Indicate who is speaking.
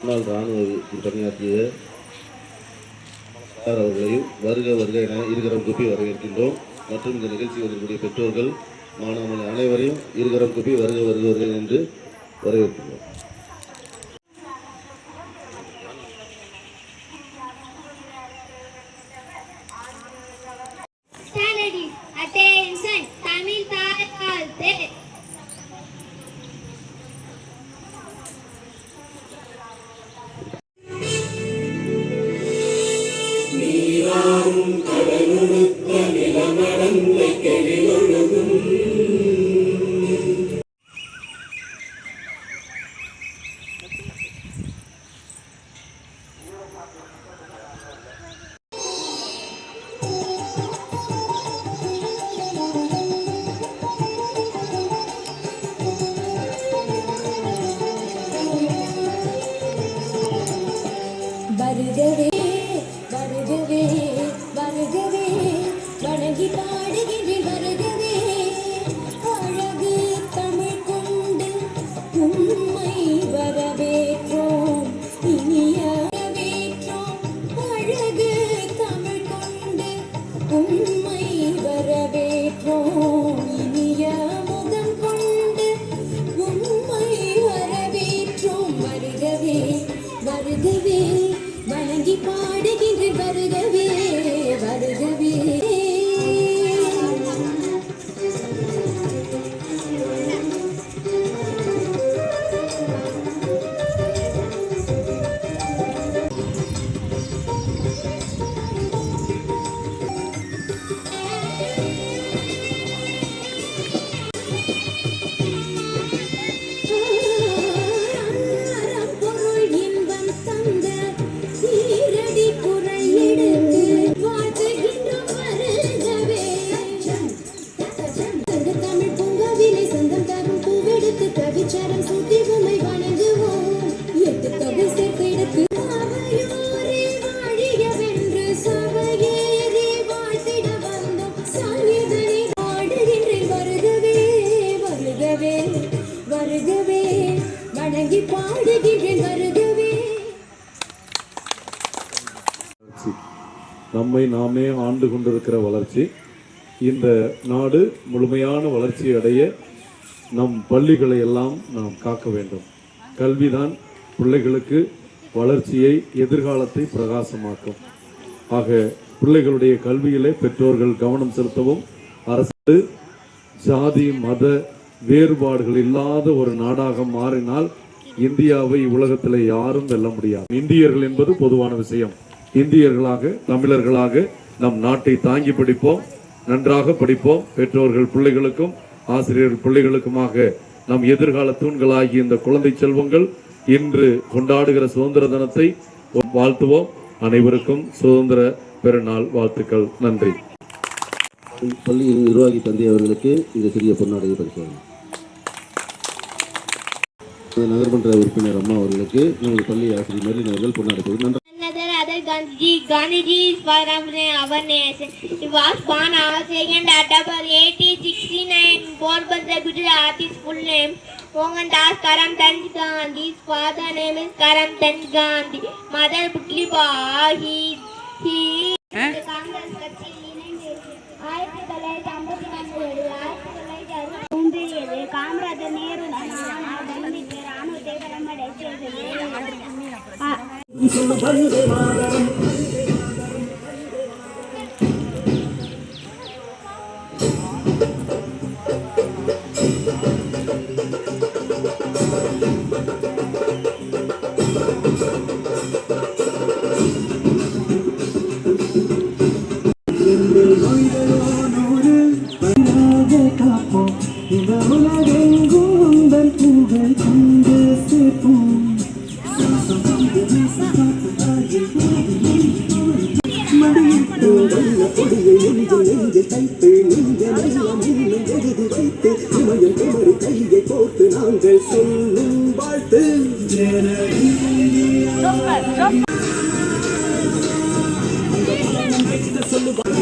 Speaker 1: முன்னாள் இராணுவ பணியாற்றிய அவர்களையும் வருக வருக என இருகரம் குப்பி வரவேற்கின்றோம். மற்றும் இந்த நிகழ்ச்சி வரக்கூடிய பெற்றோர்கள் மாணவர்கள் அனைவரையும் இருகரம் குப்பி வருக வருக வருக என்று வரவேற்கின்றோம்.
Speaker 2: வருகவே உண்மை வரவேற்றோம். இனிய வரவேற்றோம் அழகு தமிழ் கொண்டு உண்மை வரவேற்றோம். இனிய முகம் கொண்டு உண்மை வரவேற்றோம். வருகவே வருகவே வணங்கி பாடுகின்ற வருகவே வணங்கி பாடுகின்றேன் வருகவே.
Speaker 3: வளர்ச்சி. நம்மை நாமே ஆண்டு கொண்டிருக்கிற வளர்ச்சி. இந்த நாடு முழுமையான வளர்ச்சி அடைய நம் பள்ளிகளை எல்லாம் நாம் காக்க வேண்டும். கல்விதான் பிள்ளைகளுக்கு வளர்ச்சியை எதிர்காலத்தை பிரகாசமாக்கும். ஆக பிள்ளைகளுடைய கல்வியிலே பெற்றோர்கள் கவனம் செலுத்தவும் அரசு ஜாதி மத வேறுபாடுகள் இல்லாத ஒரு நாடாக மாறினால் இந்தியாவை உலகத்தில் யாரும் வெல்ல முடியாது. இந்தியர்கள் என்பது பொதுவான விஷயம். இந்தியர்களாக தமிழர்களாக நம் நாட்டை தாங்கி படிப்போம் நன்றாக படிப்போம். பெற்றோர்கள் பிள்ளைகளுக்கும் ஆசிரியர்கள் பிள்ளைகளுக்குமாக நம் எதிர்கால தூண்களாகிய இந்த குழந்தை செல்வங்கள் இன்று கொண்டாடுகிற சுதந்திர தினத்தை வாழ்த்துவோம். அனைவருக்கும் சுதந்திர பெருநாள் வாழ்த்துக்கள். நன்றி.
Speaker 1: பள்ளியின் நிர்வாகி தந்தை அவர்களுக்கு இந்த சிறிய பொன்னாடையை பரிசோதனை. நகர்மன்ற உறுப்பினர் அம்மா அவர்களுக்கு நமது பள்ளி ஆசிரியர் மெர்லின் அவர்கள் கொடுத்து நன்றி
Speaker 4: Gandhi, Gandhiji is for awareness. He was born on 2nd October 1869. Porbandar, Gujarat. His full name Mohandas Karamchand Gandhi. His father name is Karamchand Gandhi. Mother Putliba. He he. இணைந்து ஆயிரத்தி தொள்ளாயிரத்தி ஐம்பத்தி విషమ ధనుర్మాదరం செய்கை போட்டு நாங்கள் சொல்லும் வாழ்த்து. சொல்லுவாங்க